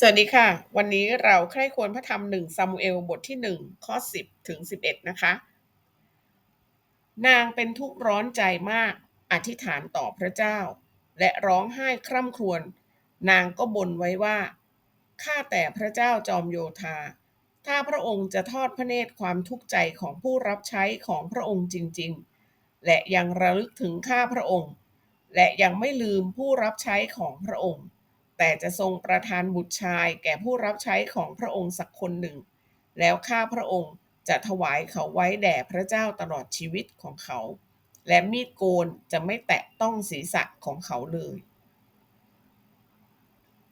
สวัสดีค่ะ วันนี้เราใคร่ควรพระธรรมหนึ่งซามูเอลบทที่1ข้อ10ถึง11นะคะ นางเป็นทุกข์ร้อนใจมากอธิษฐานต่อพระเจ้า และร้องไห้คร่ำครวญนางก็บ่นไว้ว่าข้าแต่พระเจ้าจอมโยธา ถ้าพระองค์จะทอดพระเนตรความทุกข์ใจของผู้รับใช้ของพระองค์จริง ๆ และยังระลึกถึงข้าพระองค์ และยังไม่ลืมผู้รับใช้ของพระองค์ แต่จะทรงประทานบุตรชายแก่ผู้รับใช้ของพระองค์สักคนหนึ่ง แล้วข้าพระองค์จะถวายเขาไว้แด่พระเจ้าตลอดชีวิตของเขา และมีดโกนจะไม่แตะต้องศีรษะของเขาเลย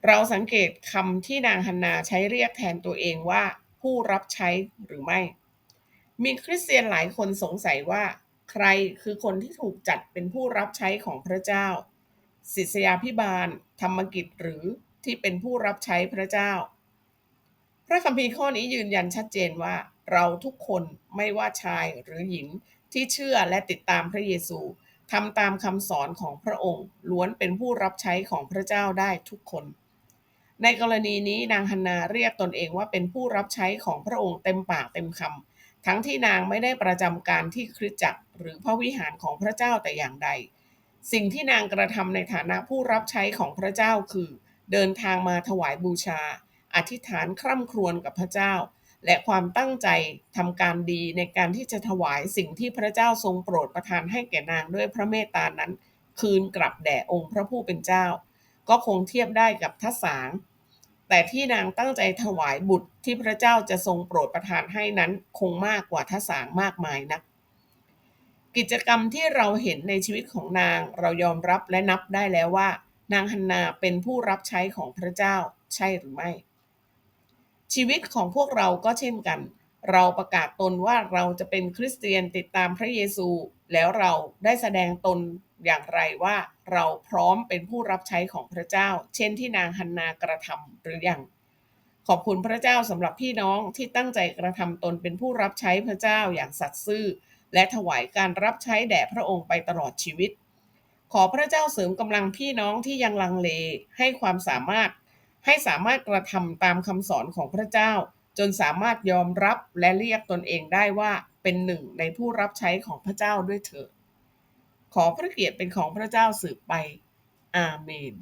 เราสังเกตคำที่นางฮันนาใช้เรียกแทนตัวเองว่าผู้รับใช้หรือไม่ มีคริสเตียนหลายคนสงสัยว่า ใครคือคนที่ถูกจัดเป็นผู้รับใช้ของพระเจ้า ศิษยาพิบาล ธรรมกิจหรือที่เป็นผู้รับใช้พระเจ้า พระคัมภีร์ข้อนี้ยืนยันชัดเจนว่า เราทุกคนไม่ว่าชายหรือหญิงที่เชื่อและติดตามพระเยซูทำตามคำสอนของพระองค์ ล้วนเป็นผู้รับใช้ของพระเจ้าได้ทุกคน ในกรณีนี้นางฮันนาเรียกตนเองว่าเป็นผู้รับใช้ของพระองค์เต็มปากเต็มคำทั้งที่นางไม่ได้ประจำการที่คริสตจักรหรือพระวิหารของพระเจ้าแต่อย่างใด สิ่งที่นางกระทำในฐานะผู้รับใช้ของพระเจ้าคือ เดินทางมาถวายบูชา อธิษฐานคร่ำครวญกับพระเจ้า และความตั้งใจทำการดีในการที่จะถวายสิ่งที่พระเจ้าทรงโปรดประทานให้แก่นางด้วยพระเมตตานั้น คืนกลับแด่องค์พระผู้เป็นเจ้า ก็คงเทียบได้กับทัศสางแต่ที่นางตั้งใจถวายบุตรที่พระเจ้าจะทรงโปรดประทานให้นั้นคงมากกว่าทัศสางมากมายนัก กิจกรรมที่เราเห็นในชีวิตของนางเรายอมรับและนับได้แล้วว่า นางฮันนาเป็นผู้รับใช้ของพระเจ้าใช่หรือไม่ ชีวิตของพวกเราก็เช่นกัน เราประกาศตนว่าเราจะเป็นคริสเตียนติดตามพระเยซู แล้วเราได้แสดงตนอย่างไรว่าเราพร้อมเป็นผู้รับใช้ของพระเจ้า เช่นที่นางฮันนากระทำหรือยังขอบคุณพระเจ้าสำหรับพี่น้องที่ตั้งใจกระทำตนเป็นผู้รับใช้พระเจ้าอย่างสัตย์ซื่อ และถวายการรับใช้แด่พระองค์ไปตลอดชีวิต ขอพระเจ้าเสริมกำลังพี่น้องที่ยังลังเลให้ความสามารถให้สามารถกระทำตามคำสอนของพระเจ้า จนสามารถยอมรับและเรียกตนเองได้ว่าเป็นหนึ่งในผู้รับใช้ของพระเจ้าด้วยเถิดขอพระเกียรติเป็นของพระเจ้าสืบไป อาเมน